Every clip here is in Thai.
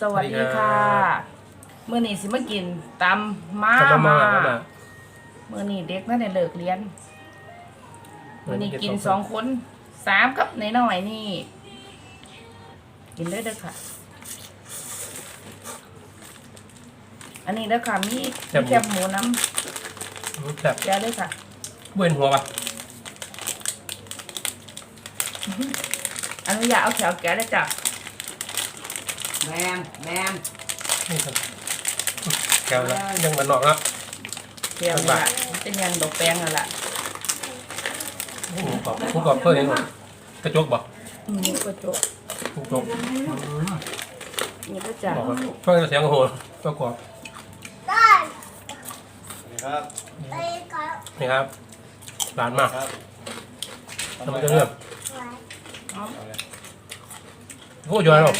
สวัสดีค่ะเมื่อนี้สิมากินตำมาทำมามาม่าแล้วนะเมื่อนี้เด็กนั่นได้เลิกเรียนเออเมื่อนี้กิกินนสสอองงคนสามกับในน้อยๆนี่ กินเลยเด้อค่ะ อันนี้เด้อค่ะมีมีแคบหมูน้แซ่บำแก้เลยค่ะเว้นหัวปะอนุญาตเอาแถวแก้เลยจ้ะ แมนแมนนี่ครับแก้วแล้วยังมันนอกแล้วแถวนี่ละเป็นอยังดอกแปงนั่นละหมูกรอบหมูกรอบเพิ่มนิดหน่อยกระจกบอกอืมกระจกกระจกนี่ก็จ้ะบอกว่าฟังเสียงโอ้โหประกอบได้ครับไปกับนี่ครับร้านมากครับทำไมจะเลือกไว้โอ้ยอยหรอก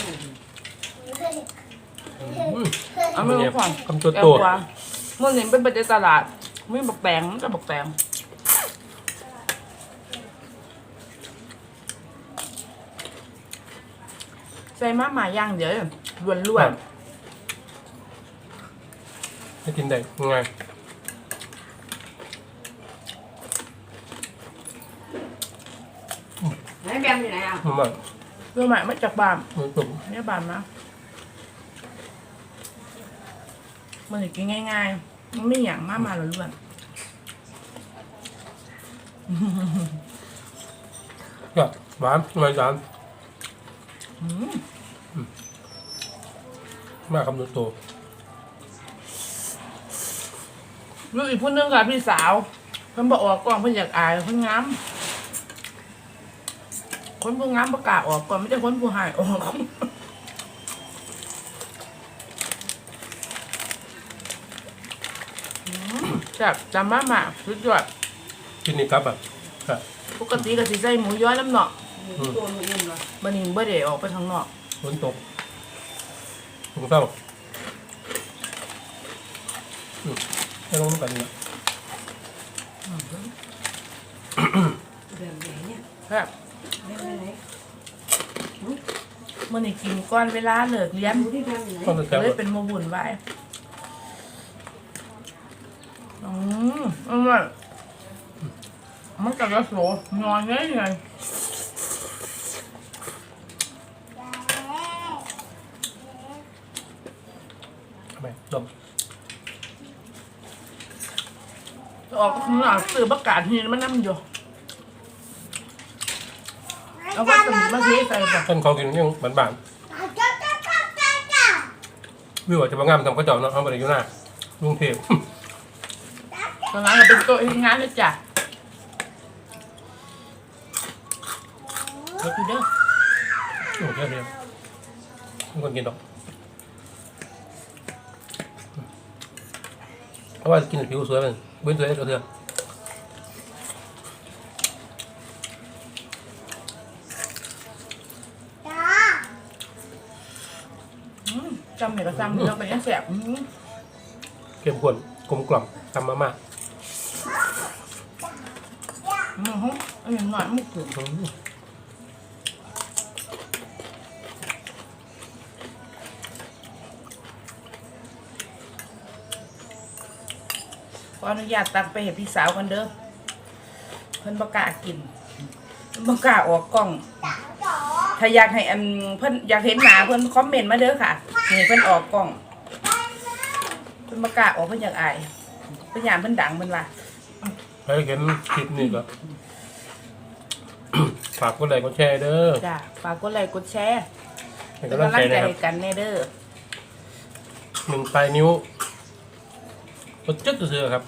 อืม เอาไม่รู้ก่อนคำตัวแก้โตวกว่าเมื่อนี้เป็นไปในตลาดไม่บักแตงมันจะบักแตงใส่มาหมาย่างเดี๋ยวล้วนล้วนให้กินได้ยังไงไหนแบมอยู่ไหนอะมันแบบเพื่อใหม่มาจากบ้านมันตุ่มเนี่ยบ้านนะ มันจะกินง่ายๆมันไม่อย่างมามาล้วนล้วนก็หวานหวานหวานๆอืมมากคำตัวโตลูกอีกผู้นึงค่ะพี่สาวเพิ่นบอกออกกล้องเพิ่นอยากอายเพิ่นงามคนผู้งามประกล้าศออกก่อนไม่ใช่คนผู้หายออก มแบบจำมาหมาสุดยอดกินนี่ครับอะครับปกติก็สิใส่หมูย้อยน้ำเนาะตัวมันอุ่นเหรอบันนี้บ่ได้ออกไปข้างนอกฝนตกถุงเศร้าอืมให้ลงกันเนี่ยแบบไหนเนี่ยแบบแบมไปไหนมื่อนี้กินก่อนเวลาเลิกเรียนดูที่แบมอยู่ไหน ต้องจะแซ่บเลยเป็นโมบุญไว้ อืมอร่อยมันกับกระโสนอนง่ายไงทำไมดมออกข้างนอกซื้อประกาศที่นี่มันน้ำอยู่เอาวัตถุดิบมาเทใส่แบบต้นเขากินยังบ้านบ้านจ้าจ้าจ้าจ้าจ้าๆวิวอาจจะมางามทำกระจอกเนาะเอาไปเลยอยู่หน้าลุงเทพ ตอนนั้นเราเป็นโต๊ะที่งานเลยจ้ะเดี๋ยวดูเด้อโอเคเพียทุกคนกินดอกเพราะว่ากินผิวสวยมันเว้นสวยก็เถอะจ้าอืมจำเนี่ยก็จำเนื้อไปยังแสบอืมเข้มข้นกลมกล่อมทำมาม่า อืมฮึอันนี้หน่อยมุกถึงอืมขออนุญาตตักไปเห็นพี่สาวกันเด้อเพิ่นประกล้ากินเพิ่นประกล้าออกกล้อง ถ้าอยากให้อันเพิ่นอยากเห็นหน้าเพิ่นคอมเมนต์มาเด้อค่ะนี่เพิ่นออกกล้องเพิ่นประกล้าออกเพิ่นอยากอายเพิ่นอยามเพิ่นดังเพิ่นว่า รเห็นคลิปนี้ก็ฝากกดไลค์กดแชร์เด้อจ้าฝากกดไลค์กดแชร์เป็นเป็นกำลังกำลัใจงใจนะครับให้กันแน่เด้อหนึ่งปลายนิ้วกดจึ๊กเสือครับ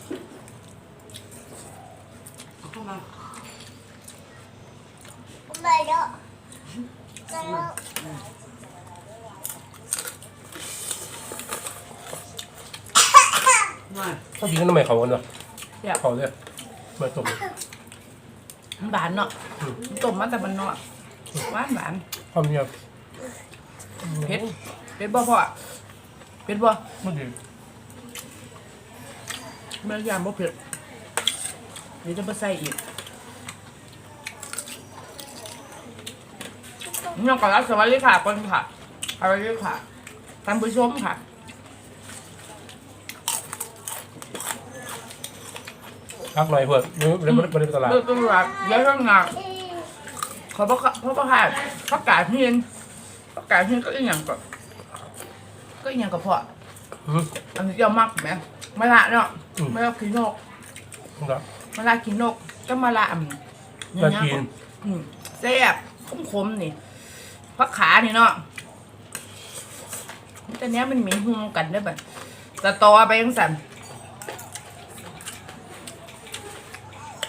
เข้ามาไปเด้อไปเด้อมา เขากินกันทำไมเขากันวะแบบเขาเลย มาจบมันหวานเนาะต้มมาแต่มันเนาะหวานหวานความเงียบเผ็ดเผ็ดบ่พ่อเผ็ดบ่ไม่ดีแม่ยามบ่เผ็ดเดี๋ยวจะมาใส่อีกน้องก่อนรับสวัสดีค่ะก่อนค่ะสวัสดีค่ะท่านผู้ชมค่ะ พักหน่อยเพื่อนไม่ไม่ไม่ได้ไปตลาดเลือกตลาดเยอะเรื่องหนักขอพระพระประหารพระกาศเพียนพระกาศเพียนก็อีกอย่างก็ก็อีกอย่างก็พออืมอันนี้เจ้ามากไหมมะละเนาะอืมมะละขีนกครับมะละขีนกก็มะละอืมปลาจีนอืมแซ่บคมๆนี่พักขานี่เนาะแต่เนี้ยมันมีหุ้มกันได้แบบตะตอไปยังสัน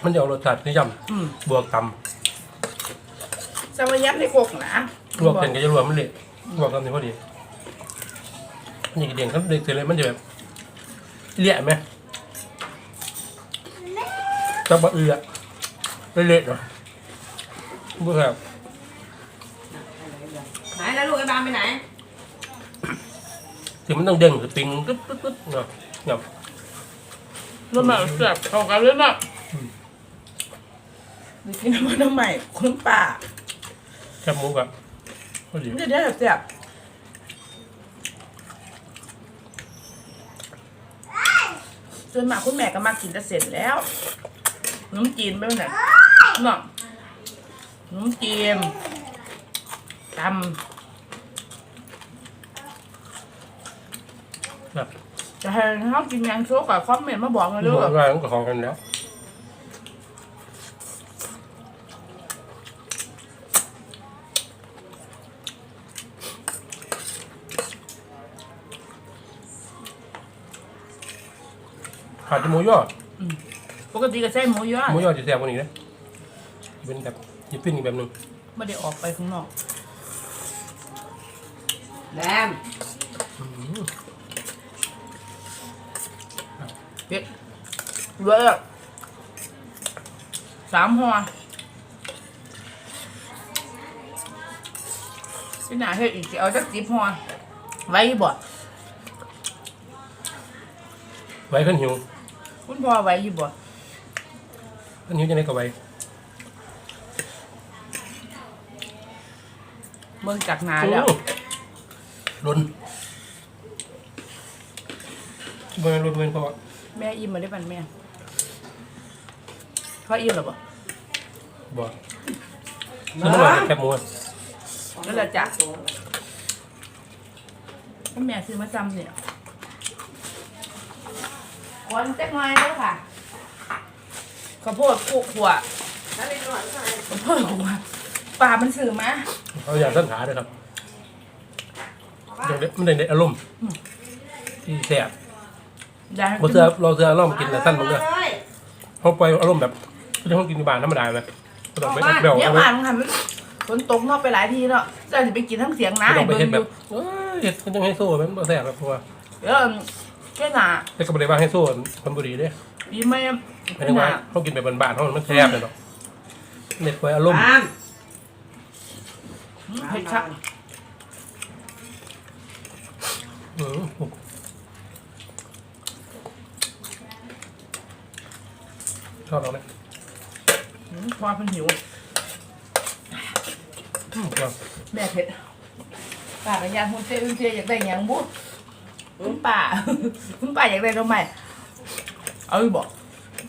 มันจะเอารสชาตินิยมอืมบวกตสวัสยับในโคกนะำรวมกันก็จะรวมมันเลยบวกตำนี่พอดีมันอย่างเดียงเขาเด็กเสร็จเลยมันจะแบบเละไหมจับบะเอือเละๆเนาะเบื่อแบบไหนแล้วลูกไอ้บามไปไหนถึงมันต้องเด้งคือติงตึ๊ดตึ๊ดตึ๊ดเนาะเนาะ รสแบบแซ่บเข้ากันเลยเนาะนี่กินน้ำมันน้ำใหม่คุณป่าแคบหมูกับพอดีเดี๋ยวเดี๋ยวแซ่บส่วนมากคุณแม่ก็มากินแต่เสร็จแล้วขนมจีนไปไหนเนาะขนมจีนตแบบำจะให้เขากินหยังโชว์กับคอมเมนต์มาบอกเลยดูด้วยว่ามันก็ของกันแล้ว ขาดแต่หมูยอปกติก็ใช้หมูยอหมูยอจะแซ่บกว่านี้นะเป็นแบบยิบปิ้นอีกแบบหนึงไม่ได้ออกไปข้างนอกแบมเผ็ดเยอะสามห่อพี่หนาเฮ็ดอีกสิเอาจักสิบห่อไว้บ่ไว้ขึ้นหิว คุณพ่อไว้อยู่บ่ขึ้นหิวจะได้กับไว้เบิ่งจากหนาแล้วล้นเบอร์ล้นเบอร์เพราะว่าแม่อิ่มมาได้ปันแม่พ่ออิ่มหรอบ่บ่คือมันอร่อยแคบหมูอะนั่นแหละจ้ะพ่อแม่ซื้อมาจำเนี่ย ขอนจักหน่อยเด้อค่ะข้าวโพดกุกหัวแล้วเล็กน้อยก็ไข้าวโพดกุกหัวปลามันซื้อมาเอาอย่างสั้นขาเลยครับอย่างเด็ดมันได้อารมณ์ที่แซ่บอยากให้บ่กินเสือเราเสือลองมากินแต่สั้นมึงเด้อเลยเขาไปอารมณ์แบบที่เขากินที่บ้านธรรมดาไหมไม่ต้องไปแบบเดี๋ยวเอาไว้อ่านค่ะมันฝนตกเนอกไปหลายทีเนาะจะสิไปกินทั้งเสียงนะไม่ต้องไปเบิ่งเห็นอแบบยู่เอ้ยเห็ดมันยังให้สู้มันบ่แซ่บครับเพราะว่าเดี๋ยว แค่หนาแต่ก็บ่ได้ว่าให้สู้คนบุรีเด้ปีไม่หมายถึงว่าเขากินแบบบ้านๆเขามันแซ่บเลยเนาะเน็ตไว้อารมณ์บามเผ็ดชักอืมชอบเราไหมอืมพอเป็นหิว อืมครับแม่เผ็ดป้ากับยาคุณเต้คุณเต้อยากได้หยังบุ คุณป้า คุณป้าอยากได้ทำไมเอาอีกบอก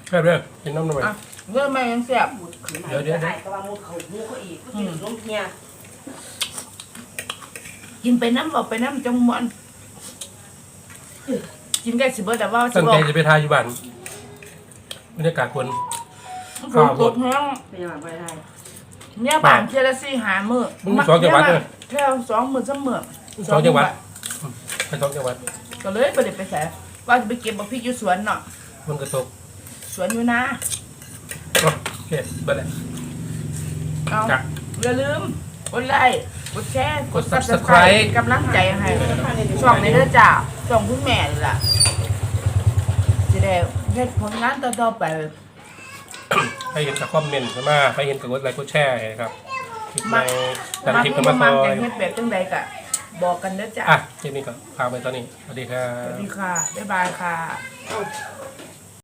แซ่บเลยกินน้ำหน่อย อะเรื่องแม่ยังเสียบหมุดขึ้นมาเดี๋ยวเดี๋ยวได้ก็ว่าหมุดเขาหมุดเขาอีกก็กินล้มเพียกินไปน้ำบอกไปน้ำจังมวนกินได้สิเบิดแต่ว่าสิตั้งบอใจกจะไปทายอยู่บ้านบรรยากาศคนฝนตกแห้งเป็นยังไงไปได้เนี่ยบ้านเทยละสี่หามือมึงมีสองจังหวัดเลยแค่สองมือสามมือสองจังหวัด ไปสองจังหวัดก็เลยไปเด็ไปแสว่าจะไปเก็บบักพริกอยู่สวนเนาะมันกระตกสวนอยู่นะอ๋อโอเคเบัดเลยเอาจ้ะ อย่าลืมกดไลค์กดแชร์กด Subscribe กำลังใจให้ช่องในเด้อจ้าช่องคุณแม่นี่ล่ะจะได้เฮ็ดผลงานต่อๆไปให้เห็นกับคอมเมนต์มาให้เห็นกับกดไลค์กดแชร์นะครับคลิปในมาแต่ละมาคลิปที่ก็มามามาซอจะยเฮ็ดแบบจังใดก็ บอกกันเด้อจ้าอะคลิปนี้ก็พากไปตอนนี้ สวัสดีครัสวัสบ ดีค่ะ บ๊ายบายค่ะเอา